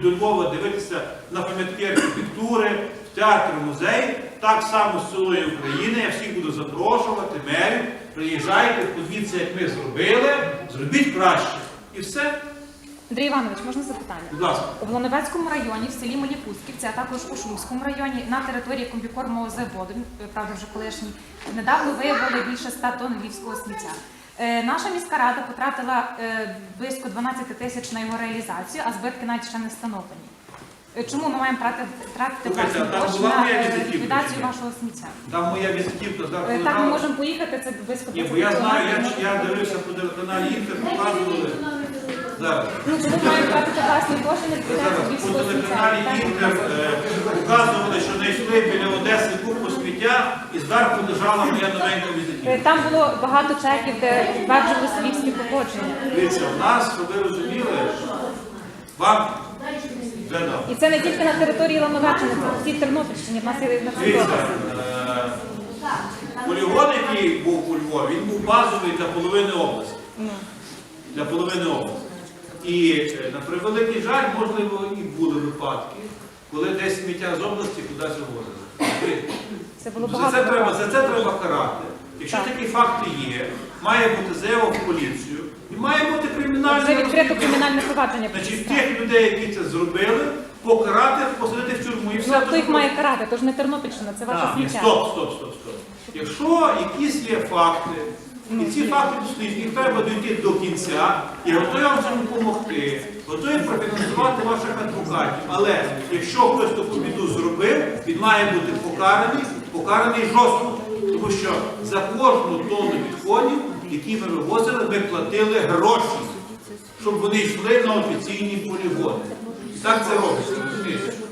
до Львова дивитися на пам'ятки архітектури, в театр, музей, так само з цілої України. Я всіх буду запрошувати, мерів, приїжджайте, подивіться, як ми зробили, зробіть краще. І все, Андрій Іванович, можна запитання? будь ласка. У Волновецькому районі, в селі Маліпусківці, а також у Шумському районі, на території комбікормового заводу, е, правда вже колишній, недавно виявили більше 100 тонн львівського сміття. Е, Наша міська рада потратила е, близько 12 тисяч на його реалізацію, а збитки навіть ще не встановлені. Чому ми маємо тратити, власні кошти на ліквідацію вашого сміття? Там моя візитівка завтра. Так ми можемо поїхати, це близько Ні, бо я знаю, я, я дивився по телеканалі Інтер, показували. Зараз. Ну, чому ми маємо тратити власні кошти на ліквідацію по львівського сміття? телеканалі Інтер показували, що знайшли біля і зверху лежала моя новенька Е, візитівка. Там було багато чеків, де підтверджувалися львівські походження. Дивіться, у нас, щоб ви розуміли, вам вже дав. І це не тільки на території Лановеччини, це по всій Тернопільщині. В нас є на Дивіться, е, полігон, який був у Львові, він був базовий для половини області. Для половини області. І е, на превеликий жаль, можливо, і були випадки, коли десь сміття з області кудись вивозили. Це було За це треба, за це треба карати. Якщо Так. такі факти є, має бути заява в поліцію і має бути кримінальне відкрито кримінальне провадження. Значить, тих людей, які це зробили, покарати, посадити в тюрму і все. Ну, хто їх має карати? Тож не Тернопільщина, це ваше Так, сміття. стоп, стоп, стоп, стоп. Якщо якісь є факти, і ці факти досліджені, їх треба дійти до кінця, і готові вам цьому допомогти, готові профінансувати ваших адвокатів. Але якщо хтось таку біду зробив, він має бути покараний, покараний жорстко. Тому що за кожну тонну відходів, які ми вивозили, ми платили гроші, щоб вони йшли на офіційні полігони. Так це робиться.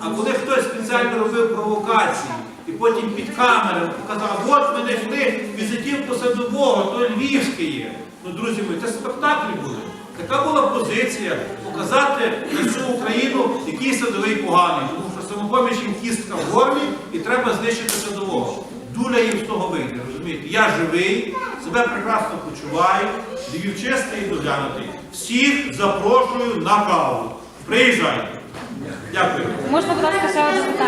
А коли хтось спеціально робив провокації і потім під камерами показав, от ми знайшли візитівку садового, то львівське є. Ну, друзі мої, це спектаклі були. Така була позиція показати на всю Україну, який садовий поганий. Тому що самопоміч їм кістка в горлі і треба знищити садового. Дуля їм з того вийде, розумієте? Я живий, себе прекрасно почуваю, Львів чистий і доглянутий. Всіх запрошую на каву. Приїжджайте. Дякую. Можна, будь ласка, ще одне?